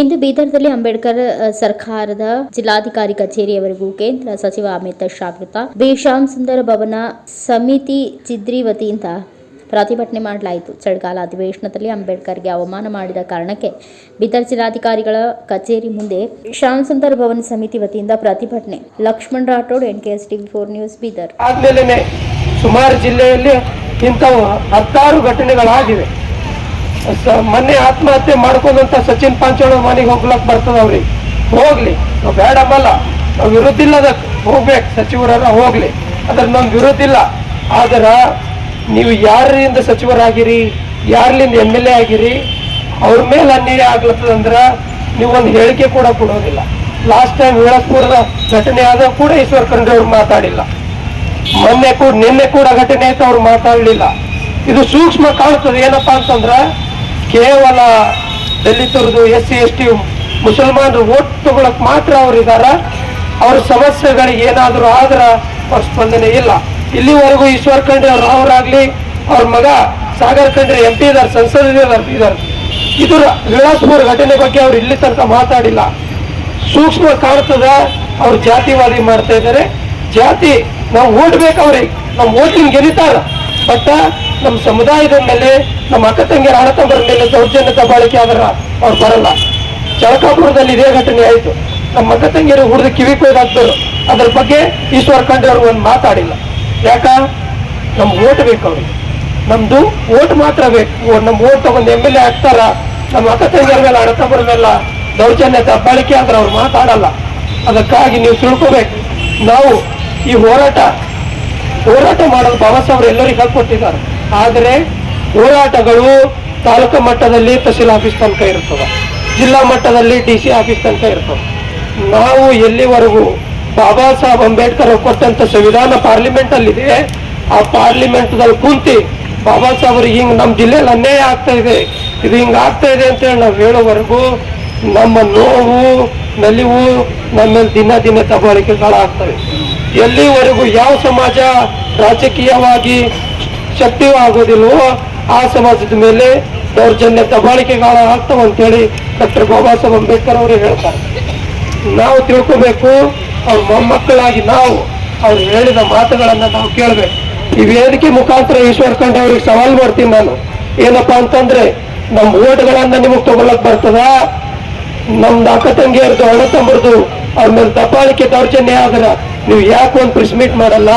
ಇಂದು ಬೀದರ್ದಲ್ಲಿ ಅಂಬೇಡ್ಕರ್ ಸರ್ಕಾರದ ಜಿಲ್ಲಾಧಿಕಾರಿ ಕಚೇರಿಯವರೆಗೂ ಕೇಂದ್ರ ಸಚಿವ ಅಮಿತ್ ಶಾ ಕೃತ ಬಿ ಶ್ಯಾಮ್ ಸುಂದರ ಭವನ ಸಮಿತಿ ಚಿದ್ರಿ ವತಿಯಿಂದ ಪ್ರತಿಭಟನೆ ಮಾಡಲಾಯಿತು. ಚಳಿಗಾಲ ಅಧಿವೇಶನದಲ್ಲಿ ಅಂಬೇಡ್ಕರ್ಗೆ ಅವಮಾನ ಮಾಡಿದ ಕಾರಣಕ್ಕೆ ಬೀದರ್ ಜಿಲ್ಲಾಧಿಕಾರಿಗಳ ಕಚೇರಿ ಮುಂದೆ ಶ್ಯಾಮ್ ಸುಂದರ್ ಭವನ ಸಮಿತಿ ವತಿಯಿಂದ ಪ್ರತಿಭಟನೆ. Laxman Rathod N S TV four news, Bidar. ಸುಮಾರು ಜಿಲ್ಲೆಯಲ್ಲಿ ಇಂತಹ ಹತ್ತಾರು ಘಟನೆಗಳಾಗಿವೆ. ಮೊನ್ನೆ ಆತ್ಮಹತ್ಯೆ ಮಾಡ್ಕೊಂಡಂತ ಸಚಿನ್ ಪಾಂಚೋಳ ಮನೆಗೆ ಹೋಗ್ಲಕ್ ಬರ್ತದ ಅವ್ರಿಗೆ ಹೋಗ್ಲಿ. ನಾವು ಬೇಡ ಬಲ್ಲ ನಾವು ವಿರುದ್ಧ ಇಲ್ಲ ಅದಕ್ಕೆ ಹೋಗ್ಬೇಕು. ಸಚಿವರೆಲ್ಲ ಹೋಗ್ಲಿ. ಅದ್ರ ನಮ್ ವಿರುದ್ಧ ಇಲ್ಲ. ಆದ್ರ ನೀವು ಯಾರಿಂದ ಸಚಿವರಾಗಿರಿ? ಯಾರ್ಲಿಂದ ಎಂ ಎಲ್ ಎ ಆಗಿರಿ? ಅವ್ರ ಮೇಲೆ ಅನ್ಯಾಯ ಆಗ್ಲತ್ತದಂದ್ರ ನೀವು ಒಂದು ಹೇಳಿಕೆ ಕೂಡ ಕೊಡೋದಿಲ್ಲ. ಲಾಸ್ಟ್ ಟೈಮ್ ವಿಳಾಸ್ಪುರದ ಘಟನೆ ಆದಾಗ ಕೂಡ ಈಶ್ವರ್ ಖಂಡ್ರೆ ಅವ್ರು ಮಾತಾಡಿಲ್ಲ. ಮೊನ್ನೆ ಕೂಡ, ನಿನ್ನೆ ಕೂಡ ಘಟನೆ ಆಯ್ತು, ಅವ್ರು ಮಾತಾಡಲಿಲ್ಲ. ಇದು ಸೂಕ್ಷ್ಮ ಕಾಣ್ತದೆ. ಏನಪ್ಪಾ ಅಂತಂದ್ರ ಕೇವಲ ದಲಿತರದು ಎಸ್ ಸಿ ಎಸ್ ಟಿ ಮುಸಲ್ಮಾನರು ಓಟ್ ತಗೊಳಕ್ ಮಾತ್ರ ಅವ್ರು ಇದಾರ ಅವ್ರ ಸಮಸ್ಯೆಗಳಿಗೆ ಏನಾದರೂ ಆದ್ರ ಅವ್ರ ಸ್ಪಂದನೆ ಇಲ್ಲ. ಇಲ್ಲಿವರೆಗೂ ಈಶ್ವರ್ ಖಂಡ್ರೆ ಅವ್ರು ಅವರಾಗ್ಲಿ ಅವ್ರ ಮಗ ಸಾಗರ್ ಖಂಡ್ರೆ ಎಂ ಪಿ ಇದಾರೆ ಸಂಸದ ಇದಾರೆ ಇದು ವಿಳಾಸ್ಪುರ ಘಟನೆ ಬಗ್ಗೆ ಅವ್ರು ಇಲ್ಲಿ ತನಕ ಮಾತಾಡಿಲ್ಲ. ಸೂಕ್ಷ್ಮ ಕಾಣ್ತದ ಅವ್ರು ಜಾತಿವಾದಿ ಮಾಡ್ತಾ ಇದ್ದಾರೆ ಜಾತಿ, ನಾವು ಓಡ್ಬೇಕು ಅವ್ರಿಗೆ. ನಮ್ಮ ಓಟಿಂಗ್ ಗೆಲಿತಾರ ಬಟ್ ನಮ್ಮ ಸಮುದಾಯದ ಮೇಲೆ, ನಮ್ಮ ಅಕ್ಕ ತಂಗಿಯರ ಅಣ್ಣ ತಂಬರ ಮೇಲೆ ದೌರ್ಜನ್ಯ ದಬ್ಬಾಳಿಕೆ ಆದ್ರ ಅವ್ರು ಬರಲ್ಲ. ಚಳಕಾಪುರದಲ್ಲಿ ಇದೇ ಘಟನೆ ಆಯಿತು. ನಮ್ಮ ಅಕ್ಕ ತಂಗಿಯರು ಹುರಿದು ಕಿವಿ ಕೊಯ್ದಾಗ್ತಾರೆ ಅದ್ರ ಬಗ್ಗೆ ಈಶ್ವರ್ ಖಂಡ್ರೆ ಅವ್ರು ಒಂದು ಮಾತಾಡಿಲ್ಲ. ಯಾಕ? ನಮ್ಗೆ ಓಟ್ ಬೇಕು ಅವ್ರಿಗೆ. ನಮ್ದು ಓಟ್ ಮಾತ್ರ ಬೇಕು. ಓ- ನಮ್ ಓಟ್ ತಗೊಂಡು ಎಂ ಎಲ್ ಎ ಆಗ್ತಾರ, ನಮ್ಮ ಅಕ್ಕ ತಂಗಿಯರ ಮೇಲೆ ಅಣ್ಣ ತಂಬರ ಮೇಲೆ ದೌರ್ಜನ್ಯ ದಬ್ಬಾಳಿಕೆ ಆದ್ರೆ ಅವ್ರು ಮಾತಾಡಲ್ಲ. ಅದಕ್ಕಾಗಿ ನೀವು ತಿಳ್ಕೊಬೇಕು. ನಾವು ಈ ಹೋರಾಟ ಹೋರಾಟ ಮಾಡಲು ಬಾಬಾ ಸಾಹೇಬ್ರು ಎಲ್ಲರಿಗೂ ಹೇಳ್ಕೊಟ್ಟಿದ್ದಾರೆ ಆದರೆ ಹೋರಾಟಗಳು ತಾಲೂಕು ಮಟ್ಟದಲ್ಲಿ ತಹಸೀಲ್ ಆಫೀಸ್ ತನಕ ಇರ್ತದೆ ಜಿಲ್ಲಾ ಮಟ್ಟದಲ್ಲಿ ಡಿ ಸಿ ಆಫೀಸ್ ತನಕ ಇರ್ತವೆ. ನಾವು ಎಲ್ಲಿವರೆಗೂ ಬಾಬಾ ಸಾಹೇಬ್ ಅಂಬೇಡ್ಕರ್ ಕೊಟ್ಟಂತ ಸಂವಿಧಾನ ಪಾರ್ಲಿಮೆಂಟ್ ಅಲ್ಲಿದೆ ಆ ಪಾರ್ಲಿಮೆಂಟ್ದಲ್ಲಿ ಕುಂತಿ ಬಾಬಾ ಸಾಹೇಬ್ರಿಗೆ ಹಿಂಗೆ ನಮ್ಮ ಜಿಲ್ಲೆಯಲ್ಲಿ ಅನ್ಯಾಯ ಆಗ್ತಾ ಇದೆ, ಇದು ಹಿಂಗೆ ಆಗ್ತಾ ಇದೆ ಅಂತ ಹೇಳಿ ನಾವು ಹೇಳೋವರೆಗೂ ನಮ್ಮ ನೋವು, ನಲಿವು ನಮ್ಮ ದಿನ ದಿನ ದಬ್ಬಾಳಿಕೆಗಳಾಗ್ತವೆ ಎಲ್ಲಿವರೆಗೂ ಯಾವ ಸಮಾಜ ರಾಜಕೀಯವಾಗಿ ಶಕ್ತಿ ಆಗೋದಿಲ್ವೋ ಆ ಸಮಾಜದ ಮೇಲೆ ದೌರ್ಜನ್ಯ ದಬಾಳಿಕೆಗಳ ಆಗ್ತಾವ ಅಂತೇಳಿ ಡಾಕ್ಟರ್ ಬಾಬಾ ಸಾಹೇಬ್ ಅಂಬೇಡ್ಕರ್ ಅವರು ಹೇಳ್ತಾರೆ. ನಾವು ತಿಳ್ಕೊಬೇಕು, ಅವ್ರ ಮೊಮ್ಮಕ್ಕಳಾಗಿ ನಾವು ಅವ್ರು ಹೇಳಿದ ಮಾತುಗಳನ್ನು ನಾವು ಕೇಳಬೇಕು. ಈ ವೇದಿಕೆ ಮುಖಾಂತರ ಈಶ್ವರ್ ಖಂಡ್ ಅವ್ರಿಗೆ ಸವಾಲ್ ಮಾಡ್ತೀನಿ ನಾನು. ಏನಪ್ಪಾ ಅಂತಂದ್ರೆ, ನಮ್ಮ ಓಟ್ಗಳನ್ನ ನಿಮಗೆ ತಗೊಳಕ್ ಬರ್ತದ? ನಮ್ದು ಅಕ್ಕ ತಂಗಿಯರ್ದು ಅಣ್ಣ ತಮ್ಮರ್ದು ಅವ್ರ ಮೇಲೆ ದಬ್ಬಾಳಿಕೆ ದೌರ್ಜನ್ಯ ಆದ್ರ ನೀವು ಯಾಕೆ ಒಂದು ಪ್ರೆಸ್ ಮೀಟ್ ಮಾಡಲ್ಲ?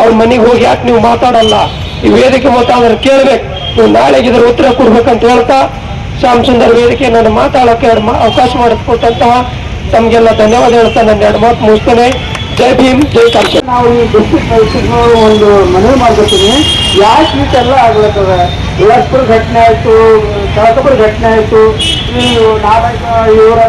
ಅವ್ರ ಮನೆಗೆ ಹೋಗಿ ಯಾಕೆ ನೀವು ಮಾತಾಡಲ್ಲ? ನೀವು ವೇದಿಕೆ ಮುಖಾಂತರ ಕೇಳ್ಬೇಕು. ನೀವು ನಾಳೆಗೆ ಇದ್ರ ಉತ್ತರ ಕೊಡ್ಬೇಕಂತ ಹೇಳ್ತಾ, ಶ್ಯಾಮ್ ವೇದಿಕೆ ನಾನು ಮಾತಾಡೋಕೆ ಎರಡು ಅವಕಾಶ ಮಾಡಿಕೊಟ್ಟಂತಹ ತಮಗೆಲ್ಲ ಧನ್ಯವಾದ ಹೇಳ್ತಾ ನನ್ನ ಎರಡು ಮಾತು ಮುಗಿಸ್ತೇನೆ. ಜೈ ಭೀಮ್, ಜೈ ಕಾಂಕ್ಷ ನಾವು ಈ ಡಿಸ್ಟ್ರಿಕ್ಟ್ ಒಂದು ಮನವಿ ಮಾಡ್ಕೊತೀನಿ. ಯಾಕೆ ಇಷ್ಟೆಲ್ಲ ಆಗ್ಲತ್ತದ ವಿಲಾಸ್ಪುರ ಘಟನೆ ಆಯಿತು ಕಳಕಪುರ ಘಟನೆ ಆಯಿತು. ನಾರಾಯಣ ಇವರ